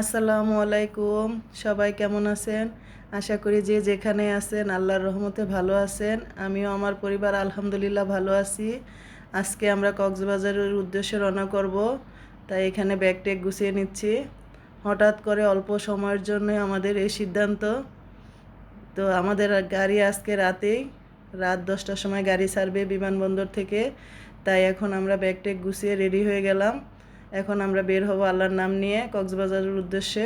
আসসালামু আলাইকুম। সবাই কেমন আছেন? আশা করি যে যেখানে আছেন আল্লাহর রহমতে ভালো আছেন। আমিও আমার পরিবার আলহামদুলিল্লাহ ভালো আছি। আজকে আমরা কক্সবাজারের উদ্দেশ্যে রওনা করব। তাই এখানে ব্যাগ ট্যাগ গুছিয়ে নিচ্ছি। হঠাৎ করে অল্প সময়ের জন্য আমাদের এই সিদ্ধান্ত। তো আমাদের গাড়ি আজকে রাতেই, রাত দশটার সময় গাড়ি ছাড়বে বিমানবন্দর থেকে। তাই এখন আমরা ব্যাগ ট্যাগ গুছিয়ে রেডি হয়ে গেলাম। এখন আমরা বের হব আল্লাহর নাম নিয়ে কক্সবাজারের উদ্দেশ্যে।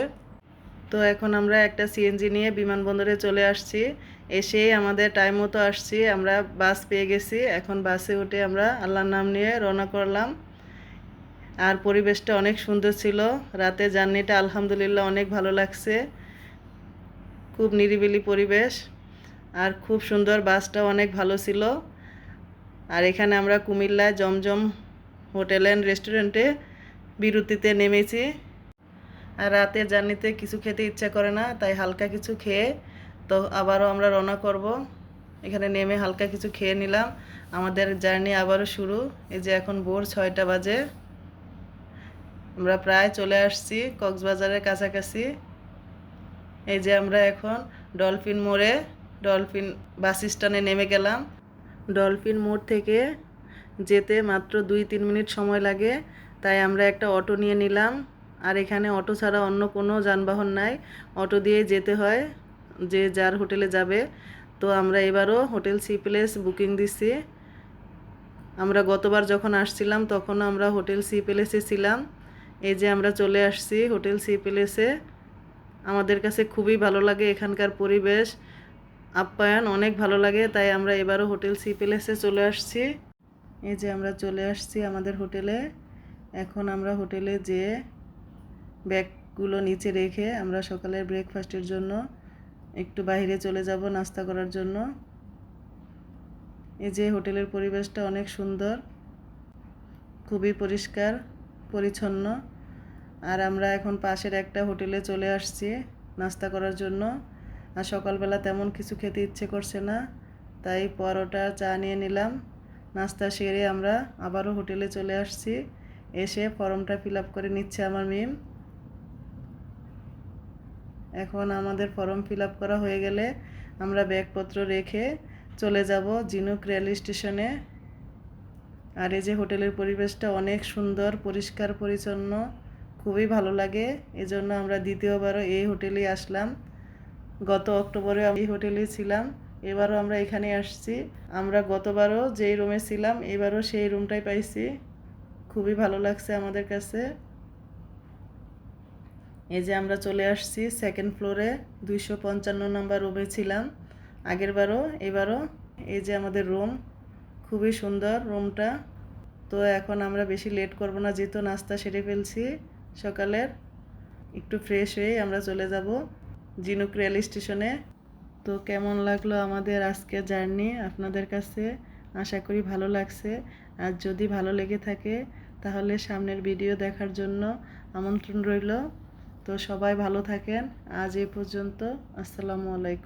তো এখন আমরা একটা সিএনজি নিয়ে বিমানবন্দরে চলে আসছি। এসেই আমাদের টাইম মতো আসছি। আমরা বাস পেয়ে গেছি। এখন বাসে উঠে আমরা আল্লাহর নাম নিয়ে রওনা করলাম। আর পরিবেশটা অনেক সুন্দর ছিল। রাতে জার্নিটা আলহামদুলিল্লাহ অনেক ভালো লাগছে। খুব নিরিবিলি পরিবেশ। আর খুব সুন্দর বাসটাও অনেক ভালো ছিল। আর এখানে আমরা কুমিল্লায় জমজম হোটেল অ্যান্ড রেস্টুরেন্টে বিরতিতে নেমেছি। আর রাতে জার্নিতে কিছু খেতে ইচ্ছা করে না, তাই হালকা কিছু খেয়ে, তো আবারও আমরা রওনা করব। এখানে নেমে হালকা কিছু খেয়ে নিলাম। আমাদের জার্নি আবারও শুরু। এই যে এখন ভোর ছয়টা বাজে। আমরা প্রায় চলে আসছি কক্সবাজারের কাছাকাছি। এই যে আমরা এখন ডলফিন মোড়ে, ডলফিন বাস স্ট্যান্ডে নেমে গেলাম। ডলফিন মোড় থেকে যেতে মাত্র দুই তিন মিনিট সময় লাগে। তাই আমরা একটা অটো নিয়ে নিলাম। আর এখানে অটো ছাড়া অন্য কোনো যানবাহন নাই। অটো দিয়ে যেতে হয়, যে যার হোটেলে যাবে। তো আমরা এবারও হোটেল সি প্লেস বুকিং দিছি। আমরা গতবার যখন আসছিলাম, তখন আমরা হোটেল সি প্লেসে ছিলাম। এই যে আমরা চলে আসছি হোটেল সি প্লেসে। আমাদের কাছে খুবই ভালো লাগে এখানকার পরিবেশ। আপ্যায়ন অনেক ভালো লাগে, তাই আমরা এবারও হোটেল সি প্লেসে চলে আসছি। এই যে আমরা চলে আসছি আমাদের হোটেলে। এখন আমরা হোটেলে যেয়ে ব্যাগগুলো নিচে রেখে আমরা সকালের ব্রেকফাস্টের জন্য একটু বাইরে চলে যাব নাস্তা করার জন্য। এই যে হোটেলের পরিবেশটা অনেক সুন্দর, খুবই পরিষ্কার, পরিচ্ছন্ন। আর আমরা এখন পাশের একটা হোটেলে চলে আসছি নাস্তা করার জন্য। আর সকালবেলা তেমন কিছু খেতে ইচ্ছে করছে না, তাই পরোটা, চা নিয়ে নিলাম। নাস্তা সেরে আমরা আবারও হোটেলে চলে আসছি। এসে ফর্মটা ফিল আপ করে নিচ্ছে আমার মিম। এখন আমাদের ফর্ম ফিল আপ করা হয়ে গেলে আমরা ব্যাগপত্র রেখে চলে যাব জিনুক রেল স্টেশনে। আর এই যে হোটেলের পরিবেশটা অনেক সুন্দর, পরিষ্কার, পরিচ্ছন্ন, খুবই ভালো লাগে। এজন্য আমরা দ্বিতীয়বারও এই হোটেলেই আসলাম। গত অক্টোবরে এই হোটেলেই ছিলাম। এবারও আমরা এখানে আসছি। আমরা গতবারও যেই রুমে ছিলাম, এবারও সেই রুমটাই পাইছি। খুবই ভালো লাগছে আমাদের কাছে। এই যে আমরা চলে আসছি সেকেন্ড ফ্লোরে দুইশো পঞ্চান্ন নম্বর রুমে ছিলাম। আগের বারও, এবারও এই যে আমাদের রুম খুবই সুন্দর রুমটা তো এখন আমরা বেশি লেট করব না, যেহেতু নাস্তা সেরে ফেলছি সকালের। একটু ফ্রেশ হয়ে আমরা চলে যাব জিনুক রেল স্টেশনে তো কেমন লাগল আমাদের আজকে জার্নি আপনাদের কাছে? আশা করি ভালো লাগছে। আর যদি ভালো লেগে থাকে তাহলে সামনের ভিডিও দেখার জন্য আমন্ত্রণ রইল। তো সবাই ভালো থাকেন। আজ এ পর্যন্ত। আসসালামু আলাইকুম।